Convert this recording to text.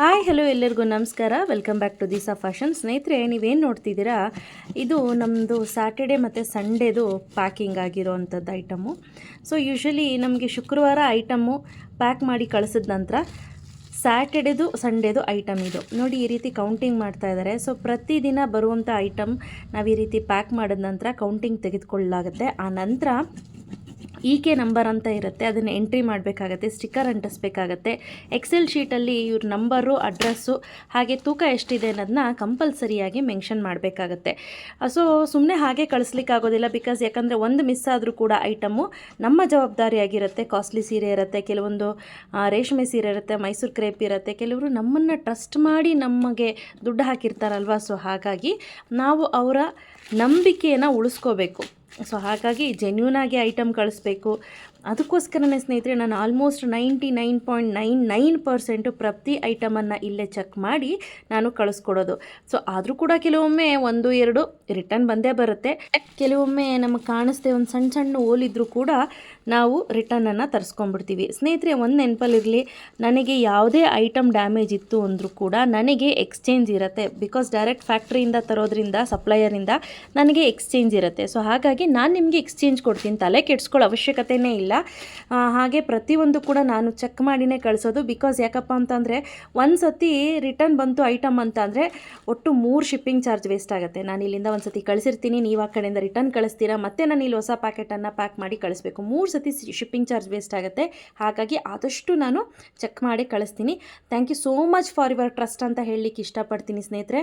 Hi hello ಎಲ್ಲರಿಗೂ ನಮಸ್ಕಾರ. Welcome back to Disha fashion ಸ್ನೇಹಿತರೆ, ನೀವೇನು ನೋಡ್ತಿದ್ದೀರಾ? ಇದು ನಮ್ಮದು ಸ್ಯಾಟರ್ಡೆ ಮತ್ತು ಸಂಡೇದು ಪ್ಯಾಕಿಂಗ್ ಆಗಿರೋವಂಥದ್ದು ಐಟಮು ಸೊ ಯೂಶ್ವಲಿ ನಮಗೆ ಶುಕ್ರವಾರ ಐಟಮು ಪ್ಯಾಕ್ ಮಾಡಿ ಕಳಿಸಿದ ನಂತರ ಸ್ಯಾಟರ್ಡೇದು ಸಂಡೇದು ಐಟಮ್ ಇದು. ನೋಡಿ, ಈ ರೀತಿ ಕೌಂಟಿಂಗ್ ಮಾಡ್ತಾ ಇದ್ದಾರೆ ಸೊ ಪ್ರತಿದಿನ ಬರುವಂಥ ಐಟಮ್ ನಾವು ಈ ರೀತಿ ಪ್ಯಾಕ್ ಮಾಡಿದ ನಂತರ ಕೌಂಟಿಂಗ್ ತೆಗೆದುಕೊಳ್ಳಲಾಗುತ್ತೆ. ಆ ನಂತರ ಇ ಕೆ ನಂಬರ್ ಅಂತ ಇರುತ್ತೆ, ಅದನ್ನು ಎಂಟ್ರಿ ಮಾಡಬೇಕಾಗತ್ತೆ, ಸ್ಟಿಕ್ಕರ್ ಅಂಟಿಸ್ಬೇಕಾಗತ್ತೆ. ಎಕ್ಸೆಲ್ ಶೀಟಲ್ಲಿ ಇವ್ರ ನಂಬರು, ಅಡ್ರೆಸ್ಸು, ಹಾಗೆ ತೂಕ ಎಷ್ಟಿದೆ ಅನ್ನೋದನ್ನ ಕಂಪಲ್ಸರಿಯಾಗಿ ಮೆನ್ಷನ್ ಮಾಡಬೇಕಾಗತ್ತೆ. ಸೊ ಸುಮ್ಮನೆ ಹಾಗೆ ಕಳಿಸ್ಲಿಕ್ಕಾಗೋದಿಲ್ಲ ಬಿಕಾಸ್ ಯಾಕಂದರೆ ಒಂದು ಮಿಸ್ ಆದರೂ ಕೂಡ ಐಟಮು ನಮ್ಮ ಜವಾಬ್ದಾರಿಯಾಗಿರುತ್ತೆ ಕಾಸ್ಟ್ಲಿ ಸೀರೆ ಇರುತ್ತೆ, ಕೆಲವೊಂದು ರೇಷ್ಮೆ ಸೀರೆ ಇರುತ್ತೆ, ಮೈಸೂರು ಕ್ರೇಪ್ ಇರುತ್ತೆ, ಕೆಲವರು ನಮ್ಮನ್ನು ಟ್ರಸ್ಟ್ ಮಾಡಿ ನಮಗೆ ದುಡ್ಡು ಹಾಕಿರ್ತಾರಲ್ವ? ಸೊ ಹಾಗಾಗಿ ನಾವು ಅವರ ನಂಬಿಕೆಯನ್ನು ಉಳಿಸ್ಕೋಬೇಕು. ಸೊ ಹಾಗಾಗಿ ಜೆನ್ಯೂನಾಗಿ ಐಟಮ್ ಕಳಿಸ್ಬೇಕು. ಅದಕ್ಕೋಸ್ಕರನೇ ಸ್ನೇಹಿತರೆ, ನಾನು almost ninety nine point nine nine percent ಪ್ರತಿ ಐಟಮನ್ನು ಇಲ್ಲೇ ಚೆಕ್ ಮಾಡಿ ನಾನು ಕಳಿಸ್ಕೊಡೋದು. ಸೊ ಆದರೂ ಕೂಡ ಕೆಲವೊಮ್ಮೆ ಒಂದು, ಎರಡು ರಿಟರ್ನ್ ಬಂದೇ ಬರುತ್ತೆ. ಕೆಲವೊಮ್ಮೆ ನಮಗೆ ಕಾಣಿಸ್ದೆ ಒಂದು ಸಣ್ಣ ಸಣ್ಣ ಓಲಿದ್ರೂ ಕೂಡ ನಾವು ರಿಟರ್ನನ್ನು ತರಿಸ್ಕೊಂಡ್ಬಿಡ್ತೀವಿ. ಸ್ನೇಹಿತರೆ, ಒಂದು ನೆನಪಲ್ಲಿರಲಿ, ನನಗೆ ಯಾವುದೇ ಐಟಮ್ ಡ್ಯಾಮೇಜ್ ಇತ್ತು ಅಂದರೂ ಕೂಡ ನನಗೆ ಎಕ್ಸ್ಚೇಂಜ್ ಇರುತ್ತೆ. ಬಿಕಾಸ್ ಡೈರೆಕ್ಟ್ ಫ್ಯಾಕ್ಟ್ರಿಯಿಂದ ತರೋದ್ರಿಂದ ಸಪ್ಲೈಯರಿಂದ ನನಗೆ ಎಕ್ಸ್ಚೇಂಜ್ ಇರುತ್ತೆ. ಸೊ ಹಾಗಾಗಿ ನಾನು ನಿಮಗೆ ಎಕ್ಸ್ಚೇಂಜ್ ಕೊಡ್ತೀನಿ. ತಲೆ ಕೆಡ್ಸ್ಕೊಳ್ಳೋ ಅವಶ್ಯಕತೆನೇ ಇಲ್ಲ. ಆ, ಹಾಗೆ ಪ್ರತಿಯೊಂದು ಕೂಡ ನಾನು ಚೆಕ್ ಮಾಡಿನೇ ಕಳಿಸೋದು. ಬಿಕಾಸ್ ಯಾಕಪ್ಪ ಅಂತಂದರೆ ಒಂದು ಸತಿ ರಿಟರ್ನ್ ಬಂತು ಐಟಮ್ ಅಂತ ಅಂದರೆ ಒಟ್ಟು ಮೂರು ಶಿಪ್ಪಿಂಗ್ ಚಾರ್ಜ್ ವೇಸ್ಟ್ ಆಗುತ್ತೆ. ನಾನು ಇಲ್ಲಿಂದ ಒಂದು ಸತಿ ಕಳಿಸಿರ್ತೀನಿ ನೀವು ಆ ಕಡೆಯಿಂದ ರಿಟರ್ನ್ ಕಳಿಸ್ತೀರಾ ಮತ್ತೆ ನಾನು ಇಲ್ಲಿ ಹೊಸ ಪ್ಯಾಕೆಟನ್ನು ಪ್ಯಾಕ್ ಮಾಡಿ ಕಳಿಸ್ಬೇಕು. ಮೂರು ಸತಿ ಶಿಪ್ಪಿಂಗ್ ಚಾರ್ಜ್ ವೇಸ್ಟ್ ಆಗುತ್ತೆ. ಹಾಗಾಗಿ ಆದಷ್ಟು ನಾನು ಚೆಕ್ ಮಾಡಿ ಕಳಿಸ್ತೀನಿ. Thank you so much for your trust ಅಂತ ಹೇಳಲಿಕ್ಕೆ ಇಷ್ಟಪಡ್ತೀನಿ ಸ್ನೇಹಿತರೆ.